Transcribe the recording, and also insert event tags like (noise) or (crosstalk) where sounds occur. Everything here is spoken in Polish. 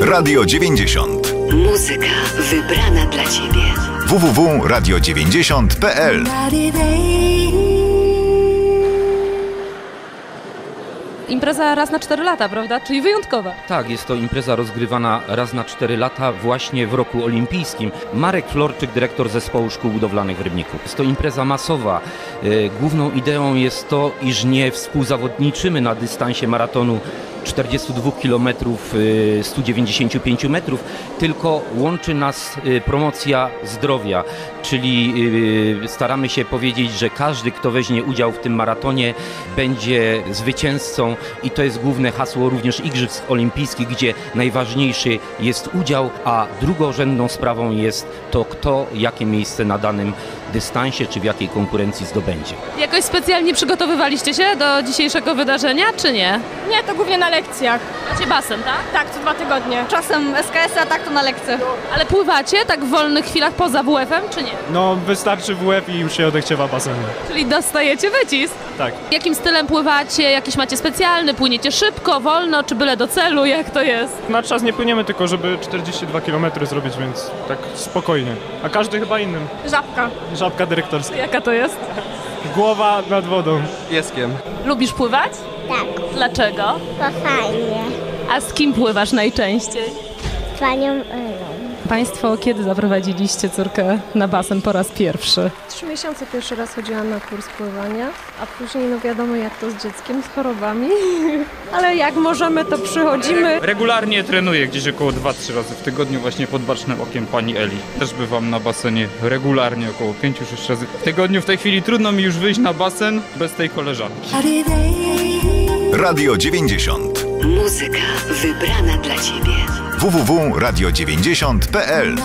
Radio 90. Muzyka wybrana dla Ciebie. www.radio90.pl Impreza raz na 4 lata, prawda? Czyli wyjątkowa. Tak, jest to impreza rozgrywana raz na 4 lata właśnie w roku olimpijskim. Marek Florczyk, dyrektor zespołu szkół budowlanych w Rybniku. Jest to impreza masowa. E, Główną ideą jest to, iż nie współzawodniczymy na dystansie maratonu 42 km, 195 metrów, tylko łączy nas y, promocja zdrowia, czyli y, staramy się powiedzieć, że każdy, kto weźmie udział w tym maratonie, będzie zwycięzcą i to jest główne hasło również Igrzysk Olimpijskich, gdzie najważniejszy jest udział, a drugorzędną sprawą jest to, kto jakie miejsce na danym dystansie czy w jakiej konkurencji zdobędzie. Jakoś specjalnie przygotowywaliście się do dzisiejszego wydarzenia, czy nie? Nie, to głównie na lekcjach. Macie basen, tak? Tak, co dwa tygodnie. Czasem SKS, a tak to na lekcjach. Ale pływacie tak w wolnych chwilach poza WF-em, czy nie? No, wystarczy WF i już się odechciewa basenu. Czyli dostajecie wycisk. Tak. Jakim stylem pływacie? Jakiś macie specjalny? Płyniecie szybko, wolno, czy byle do celu? Jak to jest? Na czas nie płyniemy tylko, żeby 42 km zrobić, więc tak spokojnie. A każdy chyba innym. Żabka. Żabka dyrektorska. Jaka to jest? Głowa nad wodą. Pieskiem. Lubisz pływać? Dlaczego? to fajnie. A z kim pływasz najczęściej? Z panią Elą. Państwo kiedy zaprowadziliście córkę na basen po raz pierwszy? Trzy miesiące pierwszy raz chodziłam na kurs pływania, a później no wiadomo jak to z dzieckiem, z chorobami. (laughs) Ale jak możemy to przychodzimy. Regularnie trenuję gdzieś około 2-3 razy w tygodniu właśnie pod bacznym okiem pani Eli. Też bywam na basenie regularnie około 5-6 razy w tygodniu. W tej chwili trudno mi już wyjść na basen bez tej koleżanki. Radio 90. Muzyka wybrana dla Ciebie. www.radio90.pl